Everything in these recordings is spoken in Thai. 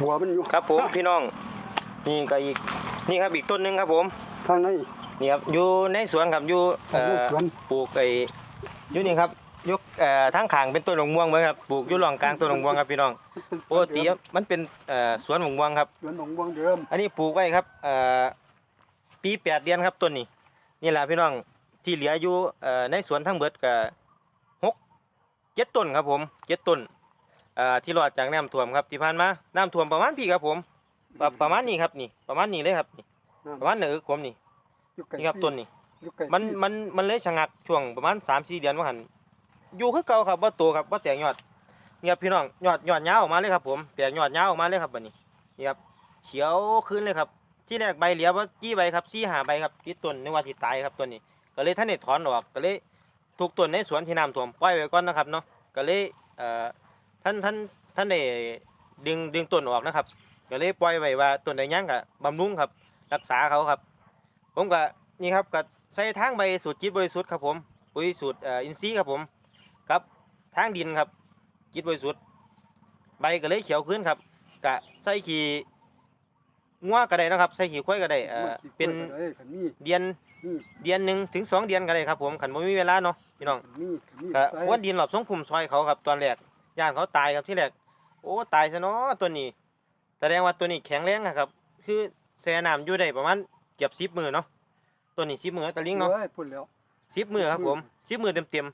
หัวมันอยู่ครับผมพี่น้อง นี่ก็อีกนี่ครับอีกต้นหนึงครับผมข้างใน นี่ครับอยู่ในสวนครับอยู่เอ่อยู่อสวน ปลูกไอ้อยู่นี่ครับยกเอ่อทางข้างเป็นต้นมะม่วงเหมือนครับปลูกอยู่ร่องกลางต้นมะม่วงครับพี่น้องปกติครับมันเป็นเอ่อสวนมะม่วงครับ สวนหนองบวงเดิมอันนี้ปลูกไว้ครับเอ่อปีแปดเดือนครับต้นนี้นี่แหละพี่น้องที่เหลืออยู่เอ่อในสวนทั้งเบิดก็หกเจ็ดต้นครับผมเจ็ดต้นเอ่อที่รอดจากน้ำท่วมครับที่ผ่านมาน้ำท่วมประมาณพี่ครับผมประประมาณนี้ครับนี่ ประมาณนี้เลยครับนี่ประมาณเหนือผมนี่อยู่ไกลนี่ครับต้นนี่อยู่ไกลมันมันมันเลยชะงักช่วงประมาณสามสี่เดือนว่าหันอยู่คือเก่าครับว่าโตครับว่าแตกยอดนี่ครับพี่น้องยอดยอดยาวออกมาเลยครับผมแตกยอดยาวออกมาเลยครับบัดนี้นี่ครับเขียวขึ้นเลยครับ ที่แรกใบเหลียวว่าจี้ใบครับซี่หาใบครับติดต้นนึกว่าที่ตายครับต้นนี้ ก็เลยท่านได้ถอนออกก็เลยทุกต้นในสวนที่น้ำท่วมปล่อยไว้ก่อนนะครับเนาะก็เลยเอ่อ ท่านท่านท่านได้ดึงดึงต้นออกนะครับก็เลยปล่อยไว้ว่าต้นใดยังก็บำรุงครับ รักษาเขาครับ ผมก็นี่ครับก็ใส่ทางใบสูตรจิตบริสุทธิ์ครับผมปุ๋ยสูตรเอ่ออินทรีย์ครับผมครับทางดินครับจิตบริสุทธิ์ใบก็เลยเขียวขึ้นครับกะใส่ขี้งัวก็ได้นะครับใส่ขี้ควายก็ได้เอ่อขี้เป็นกล้วยก็ได้ขันมีเดือนนี่เดือนหนึ่งถึงสองเดือนก็ได้ครับผมขันบ่มีเวลาเนาะพี่น้องขันมีขันมีก็ใส่วนดินหลบสองพุ่มซอยเขาครับตอนแรก ย่านเขาตายครับที่แรกโอ้ตายซะเนาะตัวนี้แสดงว่าตัวนี้แข็งแรงอะครับ คือแช่น้ำอยู่ได้ประมาณเกือบสิบมือเนาะตัวนี้สิบมือตะลิงเนาะอ้ยพูดแล้วสิบมือครับผมสิบมือเต็มเต็ม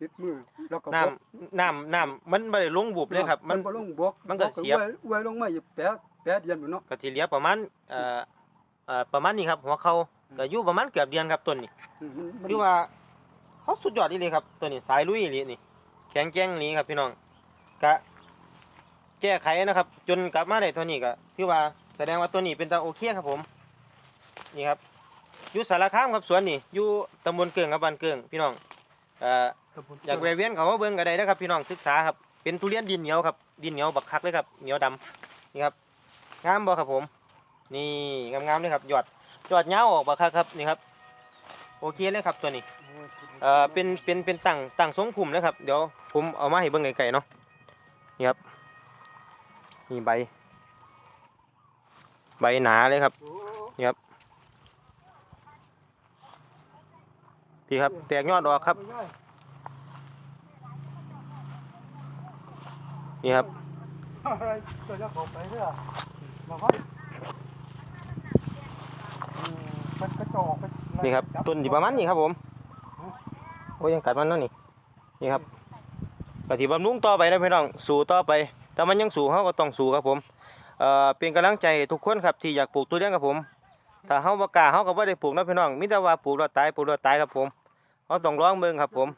ติดมือแล้วก็ๆน้ำน้ำน้ำมันไม่ได้ลงบุบเลยครับ มันบ่ลงบวกมันก็บวเสียบไว้ไว้ลงมาอยู่แปะแปะเดียนอยู่เนาะก็ทีเหลียประมาณเอ่อเอ่อประมาณนี้ครับหัวเขาก็อยู่ประมาณเกือบเดือนครับต้นนี้อืมมันมันคือว่าเขาสุดยอดอีเลยครับตัวนี้สายลุยอีหลีนี่ แข็งแกร่งอีหลีครับพี่น้อง กะแก้ไขนะครับ จนกลับมาได้เท่านี้ก็คือว่าแสดงว่าตัวนี้เป็นตาโอเคครับผมนี่ครับอยู่สารคามครับสวนนี่อยู่ตำบลเกืองครับบ้านเกืองพี่น้องเอ่ออยากแวะเวียนเขามาเบิ่งก็ได้นะครับ พี่น้องศึกษาครับเป็นทุเรียนดินเหนียวครับดินเหนียวบักคักเลยครับเหนียวดำนี่ครับงามบ่ครับผม นี่งามๆเลยครับยอดยอดยาวออกบักคักครับนี่ครับโอเคเลยครับตัวนี้เอ่อเป็นเป็นเป็นตั้งตั้งทรงพุ่มนะครับ เดี๋ยวผมเอามาให้เบิ่งไกลๆเนาะ นี่ครับนี่ใบ ใบหนาเลยครับโอ้พี่ครับ แตกยอดออกครับ นี่ครับนี่ครับ ต้นที่ประมาณนี้ครับผม โอ้ยยังกัดมันเนาะนี่ นี่ครับ กะทิบำรุงต่อไปนะพี่น้องสู่ต่อไป แต่มันยังสู่เขาก็ต้องสู่ครับผมเอ่อเป็นกำลังใจทุกคนครับที่อยากปลูกทุเรียนครับผมถ้าเฮาบ่กล้าเฮาก็บ่ได้ปลูกนะพี่น้องมีแต่ว่าปลูกแล้วตายปลูกแล้วตายครับผมเฮาต้องลองเบิ่งครับผม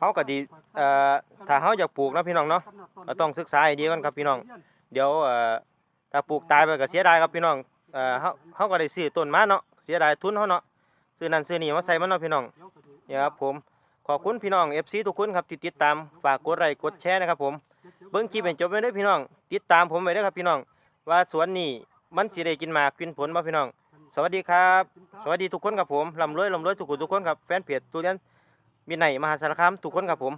เฮาก็ดีเอ่อถ้าเฮาอยากปลูกนะพี่น้องเนาะก็ต้องศึกษาให้ดีก่อนครับพี่น้อง เดี๋ยวเอ่อถ้าปลูกตายไปก็เสียดายครับพี่น้องเอ่อเฮาเฮาก็ได้ซื้อต้นมาเนาะเสียดายทุนเฮาเนาะซื้อนั่นซื้อนี่มาใส่มันเนาะพี่น้องเนี่ยครับผม ขอบคุณพี่น้องเอฟซีทุกคนครับที่ติดตามฝากกดไลค์กดแชร์นะครับผมเบิ้งคลิปเป็นจบไปได้พี่น้อง ติดตามผมไปได้ครับพี่น้อง ว่าสวนนี่มันสีได้กินหมากกินผลบ่พี่น้อง สวัสดีครับ สวัสดีทุกคนครับผมลำรวยลำรวยทุกคนทุกคนครับแฟนเพจทุเรียนมีไหนมหาสารคามทุกคนครับผม